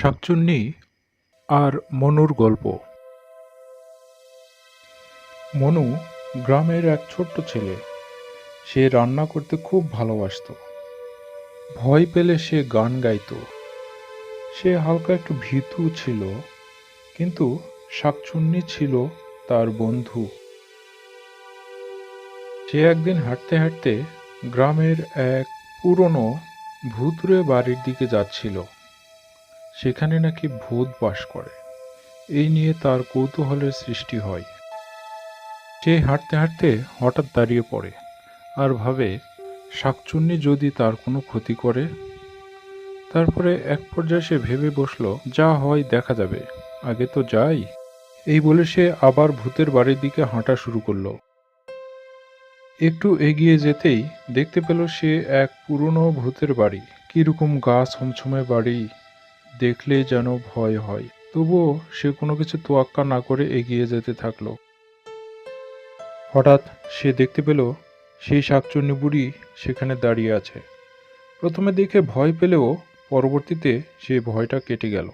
শাকচুন্নি আর মনুর গল্প। মনু গ্রামের এক ছোট্ট ছেলে। সে রান্না করতে খুব ভালোবাসতো। ভয় পেলে সে গান গাইতো। সে হালকা একটু ভীতু ছিল, কিন্তু শাকচুন্নি ছিল তার বন্ধু। সে একদিন হাঁটতে হাঁটতে গ্রামের এক পুরনো ভূতুরে বাড়ির দিকে যাচ্ছিল। সেখানে নাকি ভূত বাস করে। এই নিয়ে তার কৌতূহলের সৃষ্টি হয়। সে হাঁটতে হাঁটতে হঠাৎ দাঁড়িয়ে পড়ে আর ভাবে, শাকচুন্নি যদি তার কোনো ক্ষতি করে? তারপরে এক পর্যায়ে সে ভেবে বসল, যা হয় দেখা যাবে। আগে তো যাই। এই বলে সে আবার ভূতের বাড়ির দিকে হাঁটা শুরু করল। একটু এগিয়ে যেতেই দেখতে পেল সে এক পুরনো ভূতের বাড়ি। কীরকম গা ছমছমে বাড়ি। দেখলে যেন ভয় হয়। তবুও সে কোনো কিছু তোয়াক্কা না করে এগিয়ে যেতে থাকল। হঠাৎ সে দেখতে পেল, সেই শাকচুন্নি বুড়ি সেখানে দাঁড়িয়ে আছে। প্রথমে দেখে ভয় পেলেও পরবর্তীতে সে ভয়টা কেটে গেল।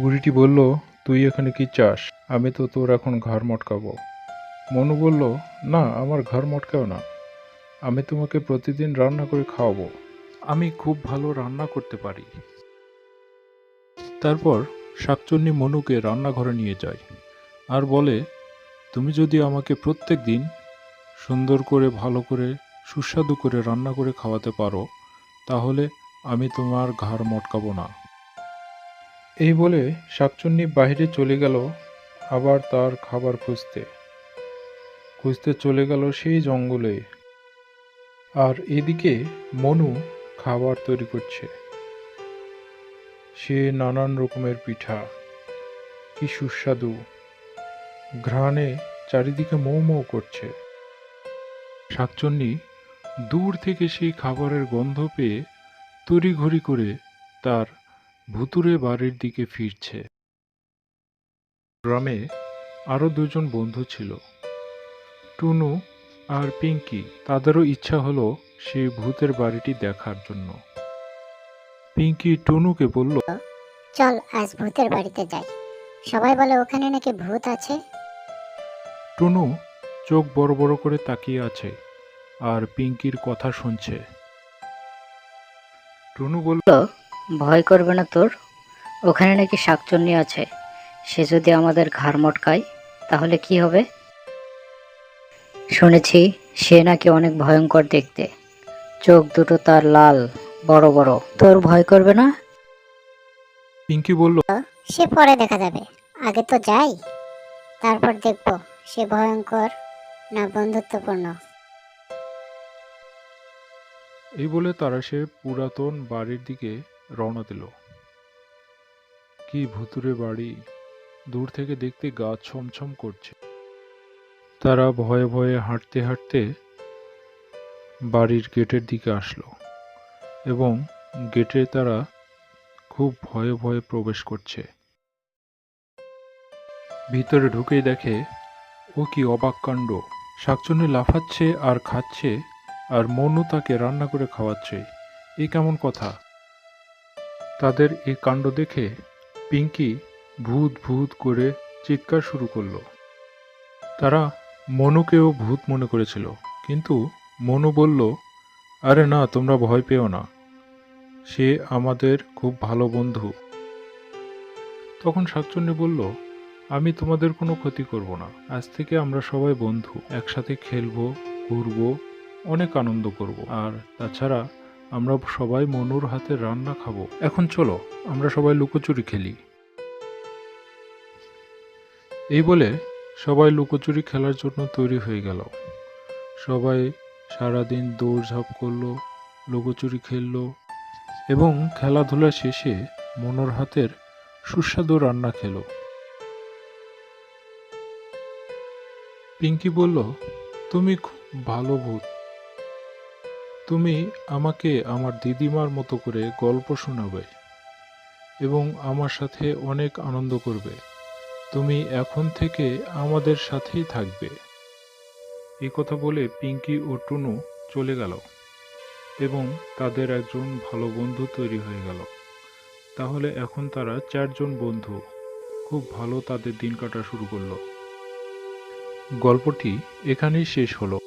বুড়িটি বলল, তুই এখানে কি চাস? আমি তো তোর এখন ঘাড় মটকাবো। মনু বলল, না, আমার ঘর মটকাও না। আমি তোমাকে প্রতিদিন রান্না করে খাওয়াবো। আমি খুব ভালো রান্না করতে পারি। তারপর শাকচুন্নি মনুকে রান্নাঘরে নিয়ে যায় আর বলে, তুমি যদি আমাকে প্রত্যেক দিন সুন্দর করে, ভালো করে, সুস্বাদু করে রান্না করে খাওয়াতে পারো, তাহলে আমি তোমার ঘাড় মটকাবো না। এই বলে শাকচুন্নি বাইরে চলে গেল আবার তার খাবার খুঁজতে। খুঁজতে চলে গেল সেই জঙ্গলে। আর এদিকে মনু খাবার তৈরি করছে। সে নানান রকমের পিঠা। কি সুস্বাদু। ঘ্রাণে চারিদিকে মৌ মৌ করছে। শাকচন্নি দূর থেকে সেই খাবারের গন্ধ পেয়ে তড়িঘড়ি করে তার ভুতুরে বাড়ির দিকে ফিরছে। গ্রামে আরও দুজন বন্ধু ছিল। টুনু আর পিঙ্কি, তাদেরও ইচ্ছা হলো সেই ভূতের বাড়িটি দেখার জন্য। পিঙ্কি টুনুকে বলল চল আজ ভূতের বাড়িতে যাই। সবাই বলে ওখানে নাকি ভূত আছে? টুনু চোখ বড় বড় করে তাকিয়ে আছে আর পিঙ্কির কথা শুনছে। টুনু বলল বলল ভয় করবে না তোর? ওখানে নাকি শাকচুন্নি আছে। সে যদি আমাদের ঘাড় মটকায় তাহলে কি হবে? শুনেছি সে নাকি অনেক ভয়ঙ্কর দেখতে। চোখ দুটো তার লাল। বড় বড়। তোর ভয় করবে না? পিঙ্কি বলল সে পরে দেখা যাবে। আগে তো যাই তারপর দেখব। সে ভয়ঙ্কর না বন্ধুত্বপূর্ণ। এই বলে তারা সে পুরাতন বাড়ির দিকে রওনা দিল। কি ভুতুরে বাড়ি। দূর থেকে দেখতে গা ছমছম করছে। তারা ভয়ে ভয়ে হাঁটতে হাঁটতে বাড়ির গেটের দিকে আসলো। এবং গেটে তারা খুব ভয়ে ভয়ে প্রবেশ করছে। ভিতরে ঢুকেই দেখে, ও কি অবাক কাণ্ড। শাকচুন্নি লাফাচ্ছে আর খাচ্ছে আর মনু তাকে রান্না করে খাওয়াচ্ছে। এই কেমন কথা? তাদের এই কাণ্ড দেখে পিঙ্কি ভূত ভূত করে চিৎকার শুরু করল। তারা মনুকেও ভূত মনে করেছিল, কিন্তু মনু বলল আরে না, তোমরা ভয় পেও না। সে আমাদের খুব ভালো বন্ধু। তখন শাকচুন্নি বলল, আমি তোমাদের কোনো ক্ষতি করব না। আজ থেকে আমরা সবাই বন্ধু। একসাথে খেলব, ঘুরবো, অনেক আনন্দ করব। আর তাছাড়া আমরা সবাই মনুর হাতে রান্না খাব। এখন চলো, আমরা সবাই লুকোচুরি খেলি। এই বলে সবাই লুকোচুরি খেলার জন্য তৈরি হয়ে গেল। সবাই সারাদিন দৌড়ঝাঁপ করল, লুকোচুরি খেললো এবং খেলাধুলা শেষে মনোর হাতের সুস্বাদু রান্না খেলো। পিঙ্কি বলল, তুমি খুব ভালো ভূত। তুমি আমাকে আমার দিদিমার মতো করে গল্প শোনাবে এবং আমার সাথে অনেক আনন্দ করবে। তুমি এখন থেকে আমাদের সাথেই থাকবে। কথা বলে পিঙ্কি ও টুনু চলে গেল এবং তাদের একজন ভালো বন্ধু তৈরি হয়ে গেল। তাহলে এখন তারা চারজন বন্ধু। খুব ভালো তাদের দিন কাটা শুরু করল। গল্পটি এখানেই শেষ হলো।